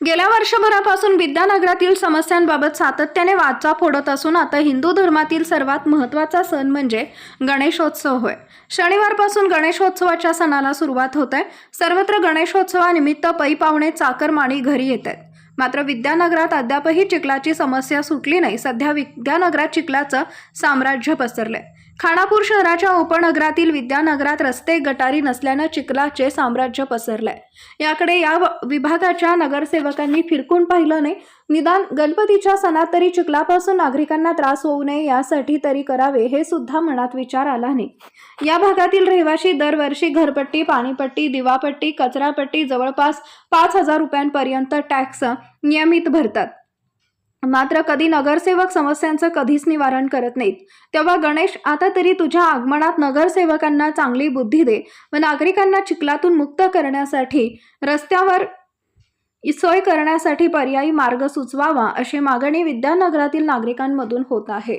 गेल्या वर्षभरापासून विद्यानगरातील समस्यांबाबत सातत्याने वाचा फोडत असून आता हिंदू धर्मातील सर्वात महत्त्वाचा सण म्हणजे गणेशोत्सव होय. शनिवारपासून गणेशोत्सवाच्या सणाला सुरुवात होत आहे सर्वत्र गणेशोत्सवानिमित्त पै पाहुणे चाकरमाणी घरी येत आहेत मात्र विद्यानगरात अद्यापही चिखलाची समस्या सुटली नाही. सध्या विद्यानगरात चिखलाचं साम्राज्य पसरलंय. खानापूर शहराच्या उपनगरातील विद्यानगरात रस्ते गटारी नसल्यानं चिखलाचे साम्राज्य पसरलंय. याकडे या व- विभागाच्या नगरसेवकांनी फिरकून पाहिलं नाही. निदान गणपतीच्या सणात तरी चिखलापासून नागरिकांना त्रास होऊ नये यासाठी तरी करावे हे सुद्धा मनात विचार आला नाही. या भागातील रहिवाशी दरवर्षी घरपट्टी पाणीपट्टी दिवापट्टी कचरापट्टी जवळपास पाच हजार रुपयांपर्यंत टॅक्स नियमित भरतात. मात्र कधी नगरसेवक समस्यांचं कधीच निवारण करत नाहीत. तेव्हा गणेश आता तरी तुझ्या आगमनात नगरसेवकांना चांगली बुद्धी दे व नागरिकांना चिखलातून मुक्त करण्यासाठी रस्त्यावर सोय करण्यासाठी पर्यायी मार्ग सुचवावा अशी मागणी विद्यानगरातील नागरिकांमधून होत आहे.